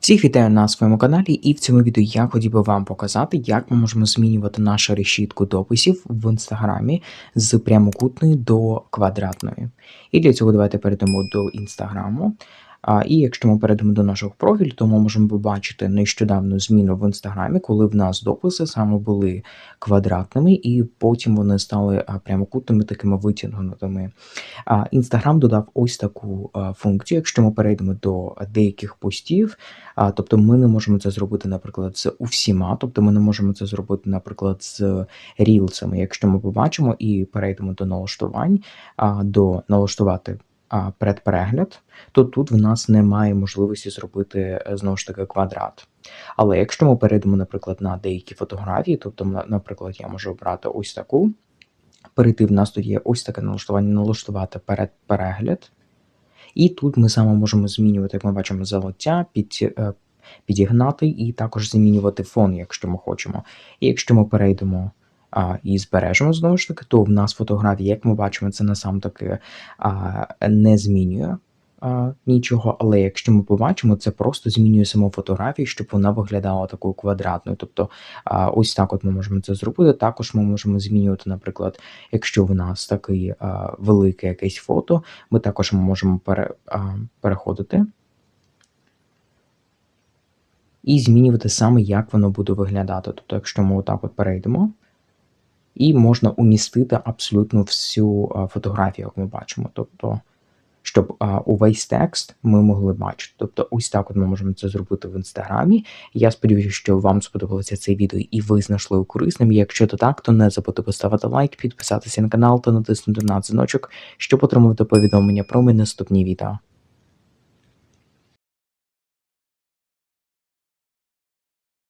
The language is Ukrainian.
Всіх вітаю на своєму каналі, і в цьому відео я хотів би вам показати, як ми можемо змінювати нашу решітку дописів в інстаграмі з прямокутної до квадратної. І для цього давайте перейдемо до інстаграму. І якщо ми перейдемо до нашого профілю, то ми можемо побачити нещодавну зміну в інстаграмі, коли в нас дописи саме були квадратними, і потім вони стали прямокутними, такими витягнутими. Інстаграм додав ось таку функцію. Якщо ми перейдемо до деяких постів, тобто ми не можемо це зробити, наприклад, з усіма, тобто ми не можемо це зробити, наприклад, з рілсами. Якщо ми побачимо і перейдемо до налаштувань, а, до налаштувати предперегляд, то тут в нас немає можливості зробити е, знову ж таки квадрат. Але якщо ми перейдемо, наприклад, на деякі фотографії, тобто, наприклад, я можу обрати ось таку, перейти в нас тут є ось таке налаштування, налаштувати передперегляд. І тут ми саме можемо змінювати, як ми бачимо, золоття, під, е, підігнати і також змінювати фон, якщо ми хочемо. І якщо ми перейдемо а, і збережемо знову ж таки, то в нас фотографія, як ми бачимо, це насам таки а, не змінює а, нічого. Але якщо ми побачимо, це просто змінює саму фотографію, щоб вона виглядала такою квадратною. Тобто а, ось так от ми можемо це зробити. Також ми можемо змінювати, наприклад, якщо в нас такий а, велике якесь фото, ми також можемо пере, а, переходити і змінювати саме, як воно буде виглядати. Тобто, якщо ми отак от перейдемо, і можна умістити абсолютно всю фотографію, як ми бачимо. Тобто, щоб увесь текст ми могли бачити. Тобто, ось так от ми можемо це зробити в інстаграмі. Я сподіваюся, що вам сподобалося це відео і ви знайшли його корисним. Якщо то так, то не забудьте поставити лайк, підписатися на канал та натиснути на дзвіночок, щоб отримувати повідомлення про мої наступні відео.